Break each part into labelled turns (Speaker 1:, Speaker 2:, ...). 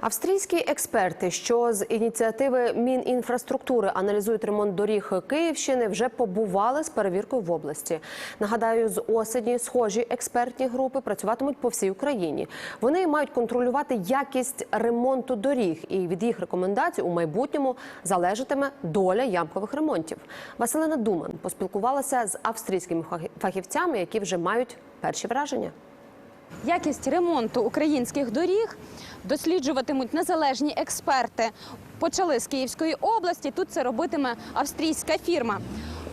Speaker 1: Австрійські експерти, що з ініціативи Мінінфраструктури аналізують ремонт доріг Київщини, вже побували з перевіркою в області. Нагадаю, з осені схожі експертні групи працюватимуть по всій Україні. Вони мають контролювати якість ремонту доріг, і від їх рекомендацій у майбутньому залежатиме доля ямкових ремонтів. Василина Думан поспілкувалася з австрійськими фахі- фахівцями, які вже мають перші враження.
Speaker 2: Якість ремонту українських доріг досліджуватимуть незалежні експерти. Почали з Київської області. Тут це робитиме австрійська фірма.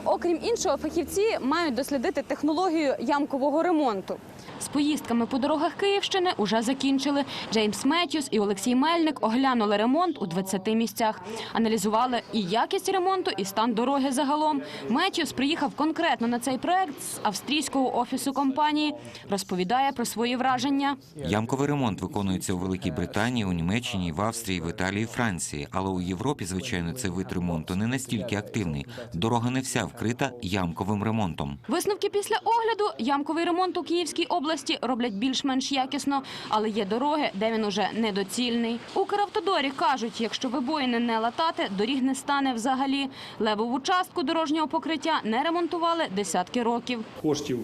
Speaker 2: Окрім іншого, фахівці мають дослідити технологію ямкового ремонту. З поїздками по дорогах Київщини уже закінчили. Джеймс Меттьюс і Олексій Мельник оглянули ремонт у 20 місцях. Аналізували і якість ремонту, і стан дороги загалом. Меттьюс приїхав конкретно на цей проект з австрійського офісу компанії. Розповідає про свої враження.
Speaker 3: Ямковий ремонт виконується у Великій Британії, у Німеччині, в Австрії, в Італії, Франції. Але у Європі, звичайно, цей вид ремонту не настільки активний. Дорога не вся вкрита ямковим ремонтом.
Speaker 2: Висновки після огляду ямковий ремонт у Київській області роблять більш-менш якісно, але є дороги, де він уже недоцільний. Укравтодорі кажуть, якщо вибоїни не латати, доріг не стане взагалі. Левову частку дорожнього покриття не ремонтували десятки років.
Speaker 4: Коштів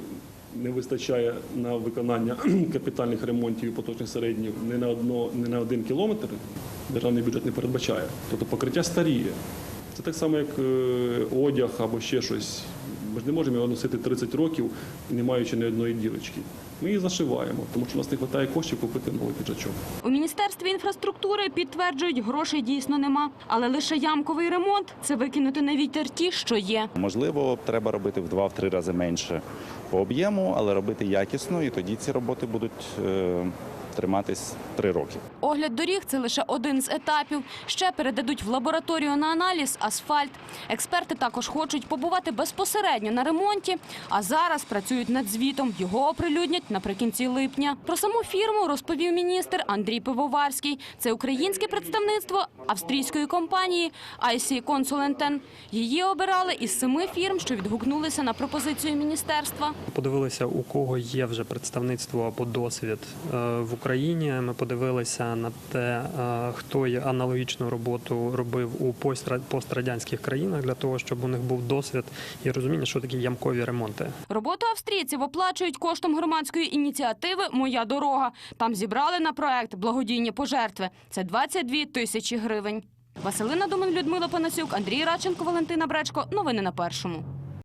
Speaker 4: не вистачає на виконання капітальних ремонтів і поточних середніх не на одно, не на один кілометр. Державний бюджет не передбачає. Тобто покриття старіє. Це так само, як е, одяг або ще щось. Ми ж не можемо його носити 30 років, не маючи ні одної ділочки. Ми її зашиваємо, тому що у нас не вистачає коштів купити новий піджачок.
Speaker 2: У міністерстві інфраструктури підтверджують, грошей дійсно нема, але лише ямковий ремонт це викинути на вітер ті, що є.
Speaker 5: Можливо, треба робити в два-три рази менше по об'єму, але робити якісно, і тоді ці роботи будуть е, триматись три роки.
Speaker 2: Огляд доріг це лише один з етапів. Ще передадуть в лабораторію на аналіз асфальт. Експерти також хочуть побувати безпосередньо на ремонті, а зараз працюють над звітом. Його оприлюднять наприкінці липня. Про саму фірму розповів міністр Андрій Пивоварський. Це українське представництво австрійської компанії IC Consulenten. Її обирали із семи фірм, що відгукнулися на пропозицію міністерства.
Speaker 6: Подивилися, у кого є вже представництво або досвід е, в Україні. Ми подивилися на те, е, хто аналогічну роботу робив у постра- пострадянських країнах для того, щоб у них був досвід і розуміння, що такі ямкові ремонти.
Speaker 2: Роботу австрійців оплачують коштом громадської ініціативи Моя дорога. Там зібрали на проект благодійні пожертви. Це 22 тисячі гривень. Василина Думан, Людмила Панасюк, Андрій Радченко, Валентина Бречко. Новини на першому.